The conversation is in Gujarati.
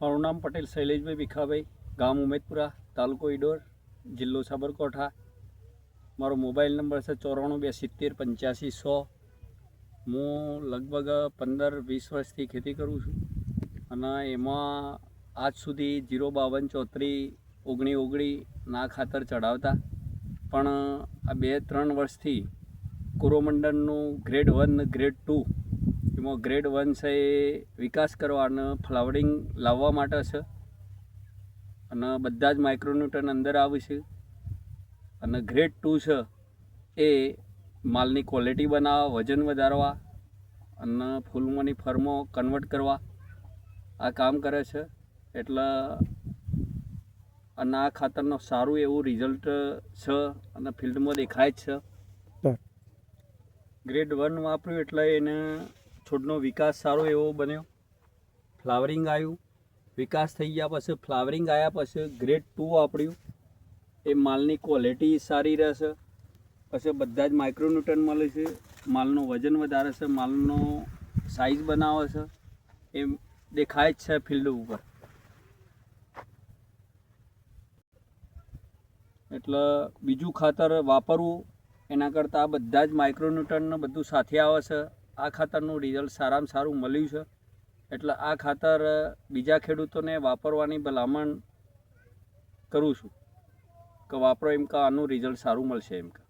મારું નામ પટેલ શૈલેષભાઈ ભીખાભાઈ, ગામ ઉમેદપુરા, તાલુકો ઈડોર, જિલ્લો સાબરકાંઠા. મારો મોબાઈલ નંબર છે ચોરાણું બે સિત્તેર પંચ્યાસી સો. હું લગભગ પંદર વીસ વર્ષથી ખેતી કરું છું અને એમાં આજ સુધી જીરો બાવન ચોત્રી ઓગણી ઓગણી ના ખાતર ચડાવતા પણ આ બે ત્રણ વર્ષથી કોરોમંડળનું ગ્રેડ વન, ગ્રેડ ટુ એમાં ગ્રેડ વન છે એ વિકાસ કરવા અને ફ્લાવરિંગ લાવવા માટે છે. અને બધા જ માઇક્રોન્યુટન અંદર આવે છે. અને ગ્રેડ ટુ છે એ માલની ક્વોલિટી બનાવવા વજન વધારવા અને ફૂલમાંની ફર્મો કન્વર્ટ કરવા. આ કામ કરે છે. એટલે અને આ ખાતરનો સારું એવું રિઝલ્ટ છે અને ફિલ્ડમાં દેખાય જ છે. ગ્રેડ વન વાપર્યું એટલે એને છોડનો વિકાસ સારો એવો બન્યો. ફ્લાવરિંગ આવ્યું. વિકાસ થઈ ગયા પછી ફ્લાવરિંગ આવ્યા પછી ગ્રેડ ટુ વાપર્યું. એ માલની ક્વોલિટી સારી રહેશે. પછી બધા જ માઇક્રોન્યુટન મળે છે. માલનું વજન વધારે છે. માલનો સાઇઝ બનાવે છે. એ દેખાય જ છે ફિલ્ડ ઉપર. એટલે બીજું ખાતર વાપરવું એના કરતાં આ બધા જ માઇક્રોન્યુટન બધું સાથે આવે છે. આ ખાતરનું રિઝલ્ટ સારામાં સારું મળ્યું છે. એટલે આ ખાતર બીજા ખેડૂતોને વાપરવાની ભલામણ કરું છું. કે વાપરો એમ કે આનું રિઝલ્ટ સારું મળશે એમ કે.